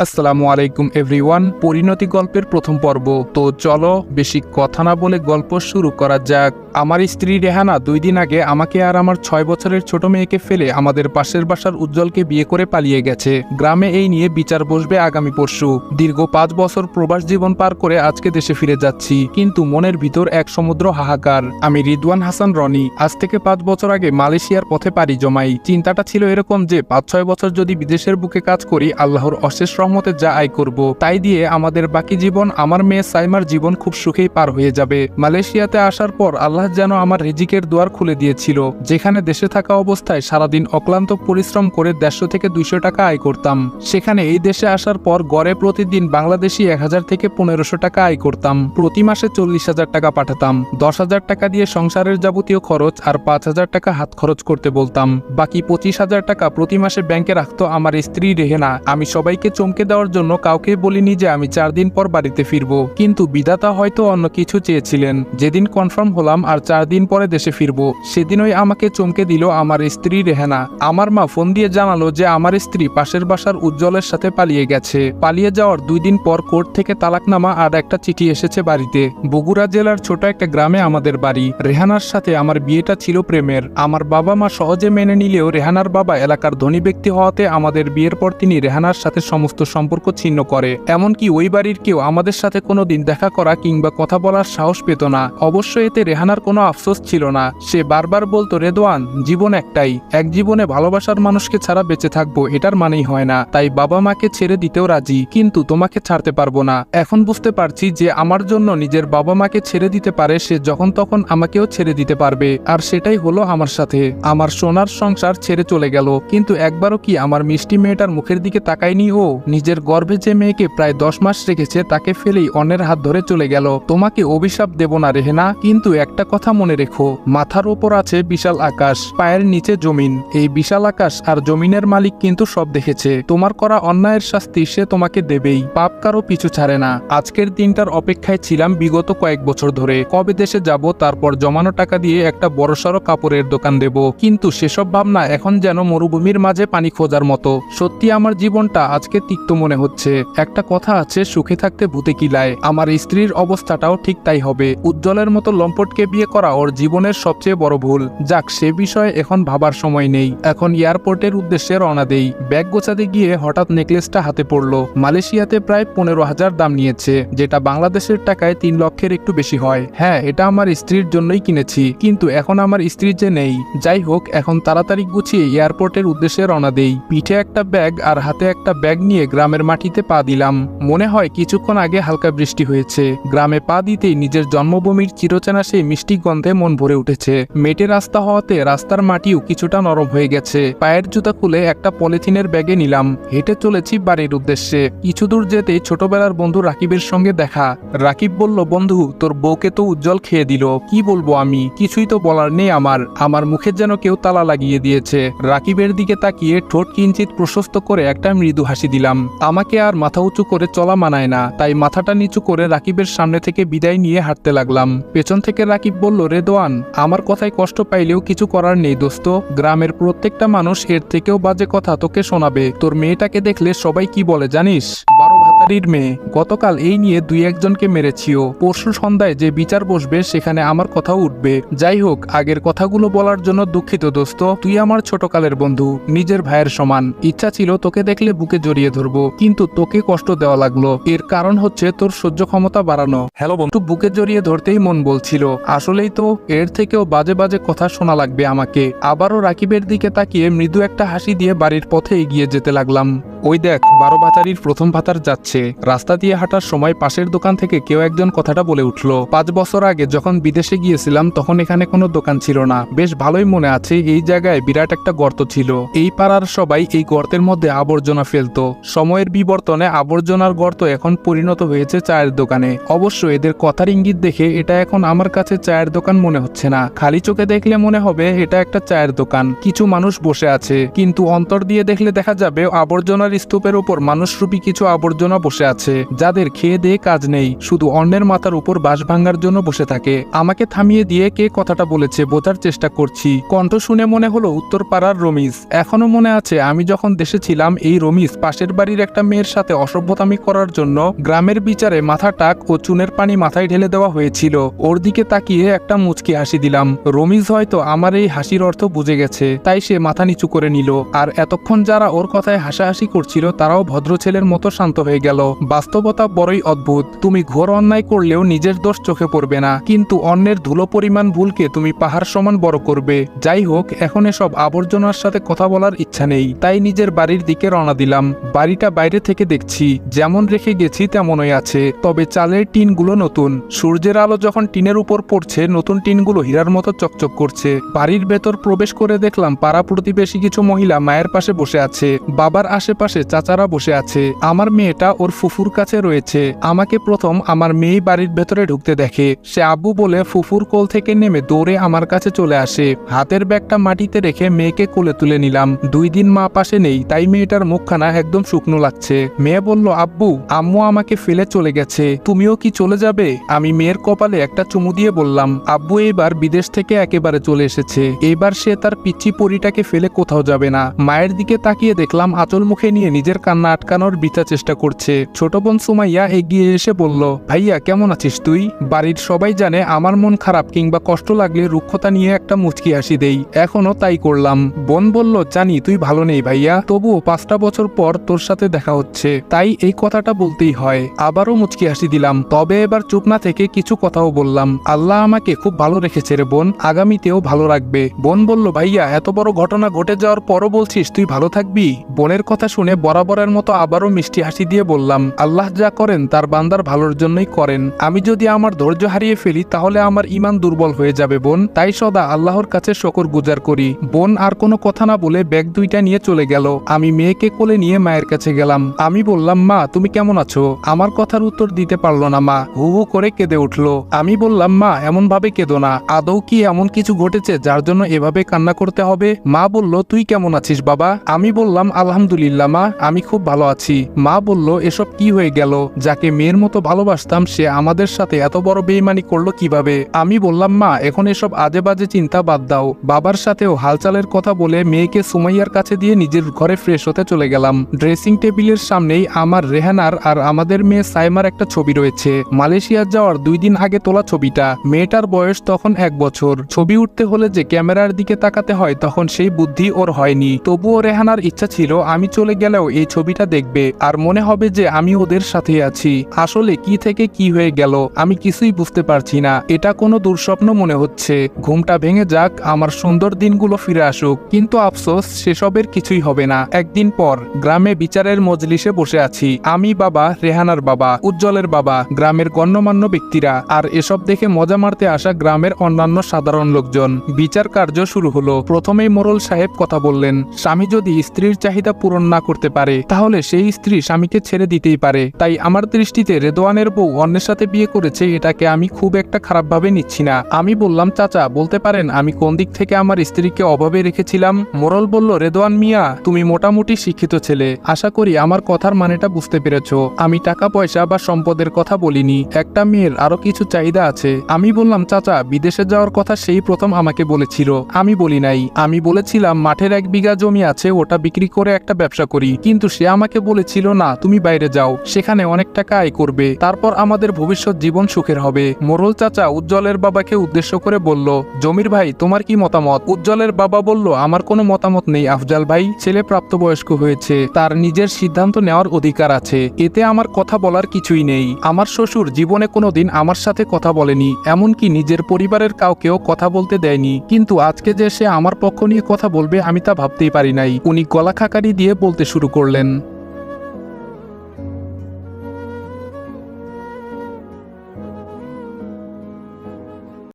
আসসালামু আলাইকুম এভরিওয়ান, পরিণতি গল্পের প্রথম পর্ব। তো চলো বেশি কথা না বলে গল্প শুরু করা যাক। আমার স্ত্রী রেহানা দুই দিন আগে আমাকে আর আমার ছয় বছরের ছোট মেয়েকে ফেলে আমাদের পাশের বাসার উজ্জ্বলকে বিয়ে করে পালিয়ে গেছে। গ্রামে এই নিয়ে বিচার বসবে আগামী পরশু। দীর্ঘ পাঁচ বছর প্রবাস জীবন পার করে আজকে দেশে ফিরে যাচ্ছি, কিন্তু মনের ভিতর এক সমুদ্র হাহাকার। আমি রিদওয়ান হাসান রনি। আজ থেকে পাঁচ বছর আগে মালয়েশিয়ার পথে পাড়ি জমাই। চিন্তাটা ছিল এরকম যে পাঁচ ছয় বছর যদি বিদেশের বুকে কাজ করি, আল্লাহর অশেষ রহমতে যা আয় করব। তাই দিয়ে আমাদের বাকি জীবন, আমার মেয়ে সাইমার জীবন খুব সুখেই পার হয়ে যাবে। মালয়েশিয়াতে আসার পর আল্লাহ যেন আমার রিজিকের দুয়ার খুলে দিয়েছিল। যেখানে দেশে থাকা অবস্থায় সারাদিন অক্লান্ত পরিশ্রম করে দেড়শো থেকে দুইশো টাকা আয় করতাম। সেখানে এই দেশে আসার পর গড়ে প্রতিদিন বাংলাদেশি এক হাজার থেকে পনেরোশো টাকা আয় করতাম। প্রতি মাসে চল্লিশ হাজার টাকা পাঠাতাম। দশ হাজার টাকা দিয়ে সংসারের যাবতীয় খরচ আর পাঁচ হাজার টাকা হাত খরচ করতে বলতাম। বাকি পঁচিশ হাজার টাকা প্রতি মাসে ব্যাংকে রাখতো আমার স্ত্রী রেহেনা। আমি সবাইকে চমকে দেওয়ার জন্য কাউকে বলিনি যে আমি চার দিন পর বাড়িতে ফিরব। কিন্তু বিধাতা হয়তো অন্য কিছু চেয়েছিলেন। যেদিন কনফার্ম হলাম আর চার দিন পরে দেশে ফিরব। সেদিনই আমাকে চমকে দিল আমার স্ত্রী রেহানা। আমার মা ফোন দিয়ে জানালো যে আমার স্ত্রী পাশের বাসার উজ্জ্বলের সাথে পালিয়ে গেছে। পালিয়ে যাওয়ার দুই দিন পর কোর্ট থেকে তালাকনামা আর একটা চিঠি এসেছে বাড়িতে। বগুড়া জেলার ছোট একটা গ্রামে আমাদের বাড়ি। রেহানার সাথে আমার বিয়েটা ছিল প্রেমের। আমার বাবা মা সহজে মেনে নিলেও রেহানার বাবা এলাকার ধনী ব্যক্তি হওয়াতে আমাদের বিয়ের পর তিনি রেহানার সাথে সমস্ত সম্পর্ক ছিন্ন করে। এমনকি ওই বাড়ির কেউ আমাদের সাথে কোনোদিন দেখা করা কিংবা কথা বলার সাহস পেত না। অবশ্য এতে রেহানার কোনো আফসোস ছিল না। সে বারবার বলতো রেদওয়ান জীবন একটাই। এক জীবনে ভালোবাসার মানুষকে ছাড়া বেঁচে থাকব, এটার মানেই হয় না। তাই বাবা মাকে ছেড়ে দিতেও রাজি, কিন্তু তোমাকে ছাড়তে পারব না। এখন বুঝতে পারছি যে আমার জন্য নিজের বাবা মাকে ছেড়ে দিতে পারে, সে যখন তখন আমাকেও ছেড়ে দিতে পারবে। আর সেটাই হলো আমার সাথে। আমার সোনার সংসার ছেড়ে চলে গেল, কিন্তু একবারও কি আমার মিষ্টি মেয়েটার মুখের দিকে তাকায়নি ও? নিজের গর্ভে যে মেয়েকে প্রায় দশ মাস রেখেছে, তাকে ফেলেই অন্যের হাত ধরে চলে গেল। তোমাকে অভিশাপ দেব না রেহেনা কিন্তু একটা কথা মনে রেখো, মাথার ওপর আছে বিশাল আকাশ, পায়ের নিচে জমিন। এই বিশাল আকাশ আর জমিনের মালিক কিন্তু সব দেখেছে। তোমার করা অন্যায়ের শাস্তি সে তোমাকে দেবেই, পাপ কারও পিছু ছাড়ে না। আজকের দিনটার অপেক্ষায় ছিলাম বিগত কয়েক বছর ধরে। কবে দেশে যাব, তারপর জমানো টাকা দিয়ে একটা বড়সড় কাপড়ের দোকান দেব। কিন্তু সেসব ভাবনা এখন যেন মরুভূমির মাঝে পানি খোঁজার মতো। সত্যি আমার জীবনটা আজকে তিক্ত মনে হচ্ছে। একটা কথা আছে, সুখে থাকতে ভূতে কিলায়। আমার স্ত্রীর অবস্থাটাও ঠিক তাই হবে। উজ্জ্বলের মতো লম্পটকে বিয়ে করা ওর জীবনের সবচেয়ে বড় ভুল। যাক, সে বিষয়ে এখন ভাবার সময় নেই। এখন এয়ারপোর্টের উদ্দেশ্যে রওনা দেই। ব্যাগ গোছাতে গিয়ে হঠাৎ নেকলেসটা হাতে পড়ল। মালয়েশিয়াতে প্রায় পনেরো হাজার দাম নিয়েছে, যেটা বাংলাদেশের টাকায় তিন লক্ষের একটু বেশি হয়। হ্যাঁ এটা আমার স্ত্রীর জন্যই কিনেছি, কিন্তু এখন আমার স্ত্রীর যে নেই। যাই হোক, এখন তাড়াতাড়ি গুছিয়ে এয়ারপোর্টের উদ্দেশ্যে রওনা দেই। পিঠে একটা ব্যাগ আর হাতে একটা ব্যাগ নিয়ে গ্রামের মাটিতে পা দিলাম। মনে হয় কিছুক্ষণ আগে হালকা বৃষ্টি হয়েছে। গ্রামে পা দিতেই নিজের জন্মভূমির চিরচেনা সেই মিষ্টি গন্ধে মন ভরে উঠেছে। মেটে রাস্তা হওয়াতে রাস্তার মাটিও কিছুটা নরম হয়ে গেছে। পায়ের জুতা খুলে একটা পলিথিনের ব্যাগে নিলাম। হেঁটে চলেছি বাড়ির উদ্দেশ্যে। কিছু দূর যেতেই ছোটবেলার বন্ধু রাকিবের সঙ্গে দেখা। রাকিব বলল, বন্ধু, তোর বউকে তো উজ্জ্বল খেয়ে দিল। কি বলব আমি? কিছুই তো বলার নেই আমার। আমার মুখে যেন কেউ তালা লাগিয়ে দিয়েছে। রাকিবের দিকে তাকিয়ে ঠোঁট কিঞ্চিত প্রশস্ত করে একটা মৃদু হাসি দিলাম। আমাকে আর মাথা উঁচু করে চলা মানায় না। তাই মাথাটা নিচু করে রাকিবের সামনে থেকে বিদায় নিয়ে হাঁটতে লাগলাম। পেছন থেকে রাকিব বলল, রেদোয়ান, আমার কথায় কষ্ট পাইলেও কিছু করার নেই, দোস্ত। গ্রামের প্রত্যেকটা মানুষ এর থেকেও বাজে কথা তোকে শোনাবে। তোর মেয়েটাকে দেখলে সবাই কি বলে, জানিস? ভাতারির মেয়ে গতকাল এই নিয়ে দুই একজনকে মেরেছিও। পরশু সন্ধ্যায় যে বিচার বসবে সেখানে আমার কথাও উঠবে। যাই হোক আগের কথাগুলো বলার জন্য দুঃখিত দোস্ত। তুই আমার ছোটকালের বন্ধু নিজের ভাইয়ের সমান। ইচ্ছা ছিল তোকে দেখলে বুকে জড়িয়ে ধরবো কিন্তু তোকে কষ্ট দেওয়া লাগল। এর কারণ হচ্ছে তোর সহ্য ক্ষমতা বাড়ানো। হ্যালো বন্ধু। বুকে জড়িয়ে ধরতেই মন বলছিল। আসলেই তো এর থেকেও বাজে বাজে কথা শোনা লাগবে আমাকে। আবারও রাকিবের দিকে তাকিয়ে মৃদু একটা হাসি দিয়ে বাড়ির পথে এগিয়ে যেতে লাগলাম। ওই দেখ বারো ভাতারির প্রথম ভাতার যাচ্ছে। রাস্তা দিয়ে হাঁটার সময় পাশের দোকান থেকে কেউ একজন কথাটা বলে উঠল, পাঁচ বছর আগে যখন বিদেশে গিয়েছিলাম, তখন এখানে কোনো দোকান ছিল না। বেশ ভালোই মনে আছে, এই জায়গায় বিরাট একটা গর্ত ছিল। এই পাড়ার সবাই এই গর্তের মধ্যে আবর্জনা ফেলতো। সময়ের বিবর্তনে আবর্জনার গর্ত এখন পরিণত হয়েছে চায়ের দোকানে। অবশ্য এদের কথার ইঙ্গিত দেখে এটা এখন আমার কাছে চায়ের দোকান মনে হচ্ছে না। খালি চোখে দেখলে মনে হবে এটা একটা চায়ের দোকান। কিছু মানুষ বসে আছে, কিন্তু অন্তর দিয়ে দেখলে দেখা যাবে আবর্জনার স্তূপের উপর মানুষরূপী কিছু আবর্জনা বসে আছে। যাদের খেয়ে দিয়ে কাজ নেই, শুধু অন্যের মাথার উপর বাস ভাঙ্গার জন্য বসে থাকে। আমাকে থামিয়ে দিয়ে কে কথাটা বলেছে বোঝার চেষ্টা করছি। কণ্ঠ শুনে মনে হলো উত্তর পাড়ার রমিজ। এখনও মনে আছে, আমি যখন দেশে ছিলাম, এই রমিজ পাশের বাড়ির একটা মেয়ের সাথে অসভ্যতামি করার জন্য গ্রামের বিচারে মাথা টাক ও চুনের পানি মাথায় ঢেলে দেওয়া হয়েছিল। ওর দিকে তাকিয়ে একটা মুচকি হাসি দিলাম। রমিজ হয়তো আমার এই হাসির অর্থ বুঝে গেছে, তাই সে মাথা নিচু করে নিল। আর এতক্ষণ যারা ওর কথায় হাসাহাসি করছিল, তারাও ভদ্র ছেলের মতো শান্ত হয়ে গেল বাস্তবতা বড়ই অদ্ভুত। তুমি ঘোর অন্যায় করলেও নিজের দোষ চোখে পড়বে না। কিন্তু অন্যের ধুলো পরিমাণ ভুলকে তুমি পাহাড় সমান বড় করবে। যাই হোক, এখন এসব আবর্জনার সাথে কথা বলার ইচ্ছা নেই। তাই নিজের বাড়ির দিকে রওনা দিলাম। বাড়িটা বাইরে থেকে দেখছি। যেমন রেখে গেছি, তেমনই আছে। তবে চালের টিনগুলো নতুন। সূর্যের আলো যখন টিনের উপর পড়ছে, নতুন টিনগুলো হীরার মতো চকচক করছে। বাড়ির ভেতর প্রবেশ করে দেখলাম পাড়া প্রতিবেশী কিছু মহিলা মায়ের পাশে বসে আছে। বাবার আশেপাশে চাচারা বসে আছে। আমার মেয়েটা ওর ফুফুর কাছে রয়েছে। আমাকে প্রথম আমার মেয়ে বাড়ির ভেতরে ঢুকতে দেখে। সে আব্বু বলে ফুফুর কোল থেকে নেমে দৌড়ে আমার কাছে চলে আসে। হাতের ব্যাগটা মাটিতে রেখে মেয়েকে কোলে তুলে নিলাম। দুই দিন মা পাশে নেই, তাই মেয়েটার মুখখানা একদম শুকনো লাগছে। মেয়ে বলল, আব্বু, আম্মু আমাকে ফেলে চলে গেছে। তুমিও কি চলে যাবে? আমি মেয়ের কপালে একটা চুমু দিয়ে বললাম, আব্বু এবার বিদেশ থেকে একেবারে চলে এসেছে। এবার সে তার পিচ্ছি পরিটাকে ফেলে কোথাও যাবে না। মায়ের দিকে তাকিয়ে দেখলাম আঁচল মুখে নিয়ে নিজের কান্না আটকানোর বিতা চেষ্টা করছে। ছোট বোন সুমাইয়া এগিয়ে এসে বলল, ভাইয়া, কেমন আছিস তুই? বাড়ির সবাই জানে আমার মন খারাপ কিংবা কষ্ট লাগলে রুক্ষতা নিয়ে একটা মুচকি হাসি দেই। এখনও তাই করলাম। বোন বলল, জানি, তুই ভালো নেই ভাইয়া। তবুও পাঁচটা বছর পর তোর সাথে দেখা হচ্ছে। তাই এই কথাটা বলতেই হয়। আবারও মুচকি হাসি দিলাম। তবে এবার চুপ না থেকে কিছু কথাও বললাম। আল্লাহ আমাকে খুব ভালো রেখেছে রে বোন। আগামীতেও ভালো রাখবে। বোন বলল, ভাইয়া, এত বড় ঘটনা ঘটে যাওয়ার পরও বলছিস তুই ভালো থাকবি? বোনের কথা শুনে বরাবরের মতো আবারও মিষ্টি হাসি দিয়ে বললাম, আল্লাহ যা করেন, তার বান্দার ভালোর জন্যই করেন। আমি যদি আমার ধৈর্য হারিয়ে ফেলি, তাহলে আমার ইমান দুর্বল হয়ে যাবে, বোন। তাই সদা আল্লাহর কাছে শকর গুজার করি। বোন, আর কোনো কথা না বলে ব্যাগ দুইটা নিয়ে চলে গেল। আমি মেয়েকে কোলে নিয়ে মায়ের কাছে গেলাম। আমি বললাম, মা, তুমি কেমন আছো? আমার কথার উত্তর দিতে পারল না মা। হু হু করে কেঁদে উঠল। আমি বললাম, মা এমন ভাবে কেঁদো না। আদৌ কি এমন কিছু ঘটেছে যার জন্য এভাবে কান্না করতে হবে? মা বলল, তুই কেমন আছিস বাবা? আমি বললাম, আলহামদুলিল্লাহ মা, আমি খুব ভালো আছি। মা বলল এসব কি হয়ে গেল? যাকে মেয়ের মতো ভালোবাসতাম, সে আমাদের সাথে এত বড় বেইমানি করল কীভাবে? আমি বললাম, মা, এখন এসব আজে বাজে চিন্তা বাদ দাও। বাবার সাথেও হালচালের কথা বলে মেয়েকে সুমাইয়ার কাছে দিয়ে নিজের ঘরে ফ্রেশ হতে চলে গেলাম। ড্রেসিং টেবিলের সামনেই আমার রেহানার আর আমাদের মেয়ে সাইমার একটা ছবি রয়েছে। মালয়েশিয়া যাওয়ার দুই দিন আগে তোলা ছবিটা। মেয়েটার বয়স তখন এক বছর। ছবি উঠতে হলে যে ক্যামেরার দিকে তাকাতে হয়, তখন সেই বুদ্ধি ওর হয়নি। তবুও রেহানার ইচ্ছা ছিল, আমি চলে গেলেও এই ছবিটা দেখবে। আর মনে হবে যে আমি ওদের সাথে আছি। আসলে কি থেকে কি হয়ে গেল, আমি কিছুই বুঝতে পারছি না। এটা কোনো দুঃস্বপ্ন মনে হচ্ছে। ঘুমটা ভেঙে যাক, আমার সুন্দর দিনগুলো ফিরে আসুক। কিন্তু আফসোস, সেসবের কিছুই হবে না। একদিন পর, গ্রামে বিচারের মজলিসে বসে আছি। আমি বাবা, রেহানার বাবা, উজ্জ্বলের বাবা, গ্রামের গণ্যমান্য ব্যক্তিরা। আর এসব দেখে মজা মারতে আসা গ্রামের অন্যান্য সাধারণ লোকজন। বিচার কার্য শুরু হলো। প্রথমেই মোরল সাহেব কথা বললেন, স্বামী যদি স্ত্রীর চাহিদা পূরণ না করতে পারে, তাহলে সেই স্ত্রী স্বামীকে ছেড়ে দিতেই পারে। তাই আমার দৃষ্টিতে রেদোয়ানের বউ অন্যের সাথে বিয়ে করেছে, এটাকে আমি খুব একটা খারাপভাবে নিচ্ছি না। আমি বললাম, চাচা, বলতে পারেন, আমি কোন দিক থেকে আমার স্ত্রীকে অভাবে রেখেছিলাম? মোরল বলল, রেদোয়ান মিয়া, তুমি মোটামুটি শিক্ষিত ছেলে। আশা করি আমার কথার মানেটা বুঝতে পেরেছ। আমি টাকা পয়সা বা সম্পদের কথা বলিনি, একটা মেয়ের আরও কিছু চাহিদা আছে। আমি বললাম, চাচা, বিদেশে যাওয়ার কথা সেই প্রথম আমাকে বলেছিল। আমি বলি নাই। আমি বলেছিলাম, মাঠের এক বিঘা জমি আছে, ওটা বিক্রি করে একটা ব্যবসা করি। কিন্তু সে আমাকে বলেছিল, না, তুমি বাইরে যাও, সেখানে অনেক টাকা আয় করবে। তারপর আমাদের ভবিষ্যৎ জীবন সুখের হবে। মোরল চাচা উজ্জ্বলের বাবাকে উদ্দেশ্য করে বলল, জমির ভাই, তোমার কি মতামত? উজ্জ্বলের বাবা বলল, আমার কোনো মতামত নেই আফজাল ভাই, ছেলে প্রাপ্তবয়স্ক হয়েছে। তার নিজের সিদ্ধান্ত নেওয়ার অধিকার আছে। এতে আমার কথা বলার কিছুই নেই। আমার শ্বশুর জীবনে কোনোদিন আমার সাথে কথা বলেনি, এমনকি নিজের পরিবারের কাউকেও কথা বলতে দেয়নি। কিন্তু আজকে যে সে আমার পক্ষ নিয়ে কথা বলবে, আমি তা ভাবতেই পারি নাই। উনি গলা খাকারি দিয়ে বলতে শুরু করলেন।